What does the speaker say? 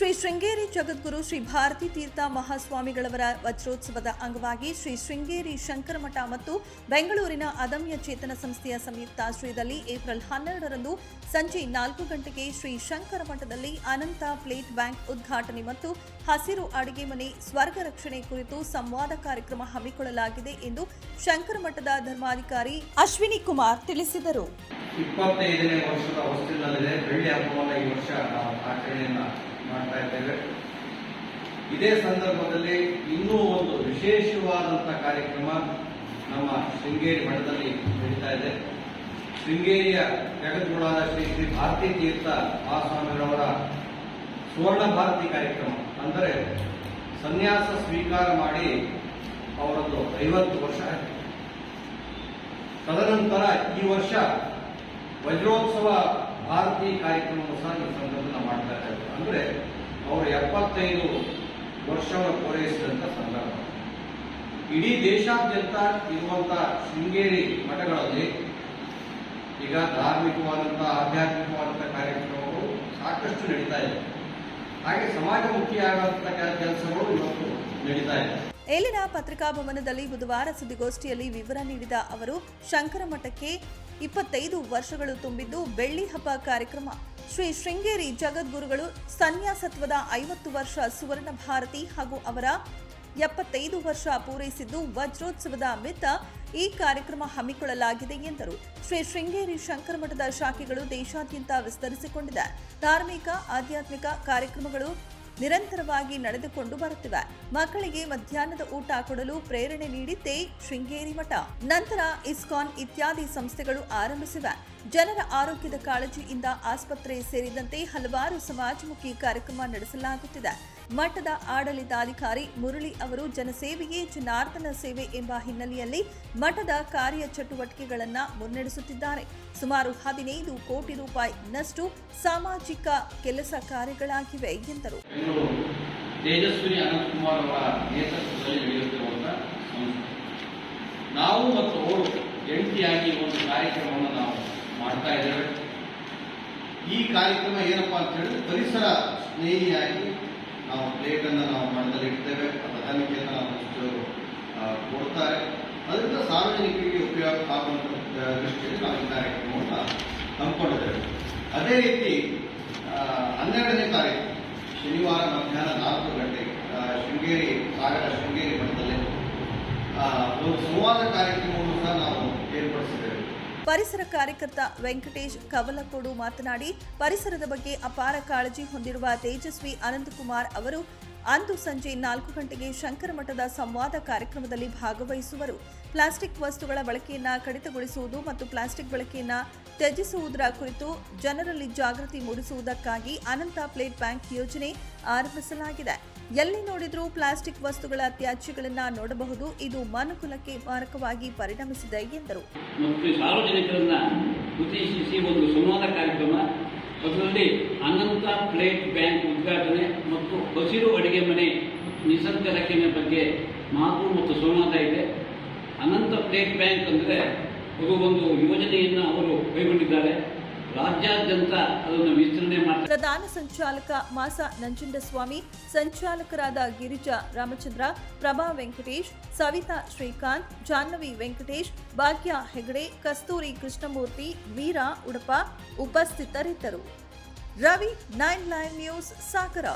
ಶ್ರೀ ಶೃಂಗೇರಿ ಜಗದ್ಗುರು ಶ್ರೀ ಭಾರತಿ ತೀರ್ಥ ಮಹಾಸ್ವಾಮಿಗಳವರ ವಜ್ರೋತ್ಸವದ ಅಂಗವಾಗಿ ಶ್ರೀ ಶೃಂಗೇರಿ ಶಂಕರಮಠ ಮತ್ತು ಬೆಂಗಳೂರಿನ ಅದಮ್ಯ ಚೇತನ ಸಂಸ್ಥೆಯ ಸಂಯುಕ್ತಾಶ್ರಯದಲ್ಲಿ ಏಪ್ರಿಲ್ ಹನ್ನೆರಡರಂದು ಸಂಜೆ ನಾಲ್ಕು ಗಂಟೆಗೆ ಶ್ರೀ ಶಂಕರಮಠದಲ್ಲಿ ಅನಂತ ಪ್ಲೇಟ್ ಬ್ಯಾಂಕ್ ಉದ್ಘಾಟನೆ ಮತ್ತು ಹಸಿರು ಅಡುಗೆ ಮನೆ ಸ್ವರ್ಗ ರಕ್ಷಣೆ ಕುರಿತು ಸಂವಾದ ಕಾರ್ಯಕ್ರಮ ಹಮ್ಮಿಕೊಳ್ಳಲಾಗಿದೆ ಎಂದು ಶಂಕರಮಠದ ಧರ್ಮಾಧಿಕಾರಿ ಅಶ್ವಿನಿ ಕುಮಾರ್ ತಿಳಿಸಿದರು. ಇಪ್ಪತ್ತೈದನೇ ವರ್ಷದ ಹೊಸ್ತಿಲಲ್ಲಿದೆ ಬೆಳ್ಳಿ ಹಬ್ಬವನ್ನು ಈ ವರ್ಷ ಆಚರಣೆಯನ್ನ ಮಾಡ್ತಾ ಇದ್ದೇವೆ. ಇದೇ ಸಂದರ್ಭದಲ್ಲಿ ಇನ್ನೂ ಒಂದು ವಿಶೇಷವಾದಂಥ ಕಾರ್ಯಕ್ರಮ ನಮ್ಮ ಶೃಂಗೇರಿ ಮಠದಲ್ಲಿ ನಡೀತಾ ಇದೆ. ಶೃಂಗೇರಿಯ ಜಗದ್ಗುಣಾದ ಶ್ರೀ ಶ್ರೀ ಭಾರತೀ ತೀರ್ಥ ಮಹಾಸ್ವಾಮಿಗಳವರ ಸುವರ್ಣ ಭಾರತಿ ಕಾರ್ಯಕ್ರಮ. ಅಂದರೆ ಸನ್ಯಾಸ ಸ್ವೀಕಾರ ಮಾಡಿ ಅವರದ್ದು ಐವತ್ತು ವರ್ಷ ತದನಂತರ ಈ ವರ್ಷ ವಜ್ರೋತ್ಸವ ಭಾರತಿ ಕಾರ್ಯಕ್ರಮವನ್ನು ಸಹ ಈ ಸಂದರ್ಭದಲ್ಲಿ ಮಾಡ್ತಾ ಇದ್ದಾರೆ. ಅಂದ್ರೆ ಅವರು ಎಪ್ಪತ್ತೈದು ವರ್ಷವನ್ನು ಪೂರೈಸಿದಂಥ ಸಂದರ್ಭ. ಇಡೀ ದೇಶಾದ್ಯಂತ ಇರುವಂತಹ ಶೃಂಗೇರಿ ಮಠಗಳಲ್ಲಿ ಈಗ ಧಾರ್ಮಿಕವಾದಂಥ ಆಧ್ಯಾತ್ಮಿಕವಾದಂಥ ಕಾರ್ಯಕ್ರಮಗಳು ಸಾಕಷ್ಟು ನಡೀತಾ ಇದೆ. ಹಾಗೆ ಸಮಾಜಮುಖಿಯಾದಂತಹ ಕೆಲಸಗಳು ನಡೀತಾ ಇಲ್ಲಿನ ಪತ್ರಿಕಾ ಭವನದಲ್ಲಿ ಬುಧವಾರ ಸುದ್ದಿಗೋಷ್ಠಿಯಲ್ಲಿ ವಿವರ ನೀಡಿದ ಅವರು, ಶಂಕರ ಮಠಕ್ಕೆ ಇಪ್ಪತ್ತೈದು ವರ್ಷಗಳು ತುಂಬಿದ್ದು ಬೆಳ್ಳಿ ಹಬ್ಬ ಕಾರ್ಯಕ್ರಮ. ಶ್ರೀ ಶೃಂಗೇರಿ ಜಗದ್ಗುರುಗಳು ಸನ್ಯಾಸತ್ವದ ಐವತ್ತು ವರ್ಷ ಸುವರ್ಣ ಭಾರತಿ ಹಾಗೂ ಅವರ ಎಪ್ಪತ್ತೈದು ವರ್ಷ ಪೂರೈಸಿದ್ದು ವಜ್ರೋತ್ಸವದ ಮಿತ್ತ ಈ ಕಾರ್ಯಕ್ರಮ ಹಮ್ಮಿಕೊಳ್ಳಲಾಗಿದೆ ಎಂದರು. ಶ್ರೀ ಶೃಂಗೇರಿ ಶಂಕರ ಮಠದ ಶಾಖೆಗಳು ದೇಶಾದ್ಯಂತ ವಿಸ್ತರಿಸಿಕೊಂಡಿದೆ. ಧಾರ್ಮಿಕ, ಆಧ್ಯಾತ್ಮಿಕ ಕಾರ್ಯಕ್ರಮಗಳು ನಿರಂತರವಾಗಿ ನಡೆದುಕೊಂಡು ಬರುತ್ತಿವೆ. ಮಕ್ಕಳಿಗೆ ಮಧ್ಯಾಹ್ನದ ಊಟ ಕೊಡಲು ಪ್ರೇರಣೆ ನೀಡಿದ್ದೇ ಶೃಂಗೇರಿ ಮಠ. ನಂತರ ಇಸ್ಕಾನ್ ಇತ್ಯಾದಿ ಸಂಸ್ಥೆಗಳು ಆರಂಭಿಸಿವೆ. ಜನರ ಆರೋಗ್ಯದ ಕಾಳಜಿಯಿಂದ ಆಸ್ಪತ್ರೆ ಸೇರಿದಂತೆ ಹಲವಾರು ಸಮಾಜಮುಖಿ ಕಾರ್ಯಕ್ರಮ ನಡೆಸಲಾಗುತ್ತಿದೆ. ಮಠದ ಆಡಳಿತಾಧಿಕಾರಿ ಮುರಳಿ ಅವರು ಜನಸೇವೆಯೇ ಜನಾರ್ದನ ಸೇವೆ ಎಂಬ ಹಿನ್ನೆಲೆಯಲ್ಲಿ ಮಠದ ಕಾರ್ಯ ಚಟುವಟಿಕೆಗಳನ್ನು ಮುನ್ನಡೆಸುತ್ತಿದ್ದಾರೆ. ಸುಮಾರು ಹದಿನೈದು ಕೋಟಿ ರೂಪಾಯಿನಷ್ಟು ಸಾಮಾಜಿಕ ಕೆಲಸ ಕಾರ್ಯಗಳಾಗಿವೆ ಎಂದರು. ತೇಜಸ್ವಿನಿ ಅನಂತಕುಮಾರ್ ಅವರ ನೇತೃತ್ವದಲ್ಲಿ ನಡೆಯುತ್ತಿರುವಂತಹ ನಾವು ಮತ್ತು ಅವರು ಜಂಟಿಯಾಗಿ ಒಂದು ಕಾರ್ಯಕ್ರಮವನ್ನು ನಾವು ಮಾಡ್ತಾ ಇದ್ದೇವೆ. ಈ ಕಾರ್ಯಕ್ರಮ ಏನಪ್ಪಾ ಅಂತ ಹೇಳಿದ್ರೆ ಪರಿಸರ ಸ್ನೇಹಿಯಾಗಿ ನಾವು ಪ್ಲೇಟ್ ಅನ್ನು ನಾವು ಮಠದಲ್ಲಿ ಇಡ್ತೇವೆ ಅದಕ್ಕೆ ನಾವು ಆ, ಕೊಡ್ತಾರೆ. ಅದರಿಂದ ಸಾರ್ವಜನಿಕರಿಗೆ ಉಪಯೋಗ ಆಗುವಂತ ದೃಷ್ಟಿಯಲ್ಲಿ ನಾವು ಈ ಕಾರ್ಯಕ್ರಮವನ್ನು ಹಮ್ಮಿಕೊಂಡಿದ್ದೇವೆ ಅದೇ ರೀತಿ ಹನ್ನೆರಡನೇ ತಾರೀಕು ಶನಿವಾರ ಮಧ್ಯಾಹ್ನ ನಾಲ್ಕು ಗಂಟೆಗೆ ಆ, ಶೃಂಗೇರಿ ಸಾಗರ ಶೃಂಗೇರಿ ಮಠದಲ್ಲಿ ಒಂದು ಸಂವಾದ ಕಾರ್ಯಕ್ರಮವನ್ನು ಸಹ ನಾವು ಏರ್ಪಡಿಸಿದ್ದೇವೆ. ಪರಿಸರ ಕಾರ್ಯಕರ್ತ ವೆಂಕಟೇಶ್ ಕವಲಕೋಡು ಮಾತನಾಡಿ, ಪರಿಸರದ ಬಗ್ಗೆ ಅಪಾರ ಕಾಳಜಿ ಹೊಂದಿರುವ ತೇಜಸ್ವಿ ಅನಂತಕುಮಾರ್ ಅವರು ಅಂದು ಸಂಜೆ ನಾಲ್ಕು ಗಂಟೆಗೆ ಶಂಕರ ಮಠದ ಸಂವಾದ ಕಾರ್ಯಕ್ರಮದಲ್ಲಿ ಭಾಗವಹಿಸುವರು. ಪ್ಲಾಸ್ಟಿಕ್ ವಸ್ತುಗಳ ಬಳಕೆಯನ್ನು ಕಡಿತಗೊಳಿಸುವುದು ಮತ್ತು ಪ್ಲಾಸ್ಟಿಕ್ ಬಳಕೆಯನ್ನು ತ್ಯಜಿಸುವುದರ ಕುರಿತು ಜನರಲ್ಲಿ ಜಾಗೃತಿ ಮೂಡಿಸುವುದಕ್ಕಾಗಿ ಅನಂತ ಪ್ಲೇಟ್ ಬ್ಯಾಂಕ್ ಯೋಜನೆ ಆರಂಭಿಸಲಾಗಿದೆ. ಎಲ್ಲಿ ನೋಡಿದರೂ ಪ್ಲಾಸ್ಟಿಕ್ ವಸ್ತುಗಳ ತ್ಯಾಜ್ಯಗಳನ್ನು ನೋಡಬಹುದು. ಇದು ಮನುಕುಲಕ್ಕೆ ಮಾರಕವಾಗಿ ಪರಿಣಮಿಸಿದೆ ಎಂದರು. ಮತ್ತು ಸಾರ್ವಜನಿಕರನ್ನ ಉದ್ದೇಶಿಸಿ ಒಂದು ಸಂವಾದ ಕಾರ್ಯಕ್ರಮ. ಅದರಲ್ಲಿ ಅನಂತ ಪ್ಲೇಟ್ ಬ್ಯಾಂಕ್ ಉದ್ಘಾಟನೆ ಮತ್ತು ಹಸಿರು ಅಡುಗೆ ಮನೆ ನಿಸರ್ಗ ರಕ್ಷಣೆ ಬಗ್ಗೆ ಮಾತು ಮತ್ತು ಸಂವಾದ ಇದೆ. ಅನಂತ ಪ್ಲೇಟ್ ಬ್ಯಾಂಕ್ ಅಂದರೆ ಅದು ಒಂದು ಯೋಜನೆಯನ್ನು ಅವರು ಕೈಗೊಂಡಿದ್ದಾರೆ. ರಾಜ್ಯಾದ್ಯಂತ ಅದನ್ನು ವಿಸ್ತರಣೆ ಮಾಡ್ತಾರೆ ಪ್ರಧಾನ ಸಂಚಾಲಕ ಮಾಸ ನಂಜುಂಡಸ್ವಾಮಿ, ಸಂಚಾಲಕರಾದ ಗಿರಿಜಾ ರಾಮಚಂದ್ರ, ಪ್ರಭಾ ವೆಂಕಟೇಶ್, ಸವಿತಾ ಶ್ರೀಕಾಂತ್, ಜಾಹ್ನವಿ ವೆಂಕಟೇಶ್, ಭಾಗ್ಯ ಹೆಗಡೆ, ಕಸ್ತೂರಿ ಕೃಷ್ಣಮೂರ್ತಿ, ವೀರಾ ಉಡಪ ಉಪಸ್ಥಿತರಿದ್ದರು. Ravi, nine live news, Sagara.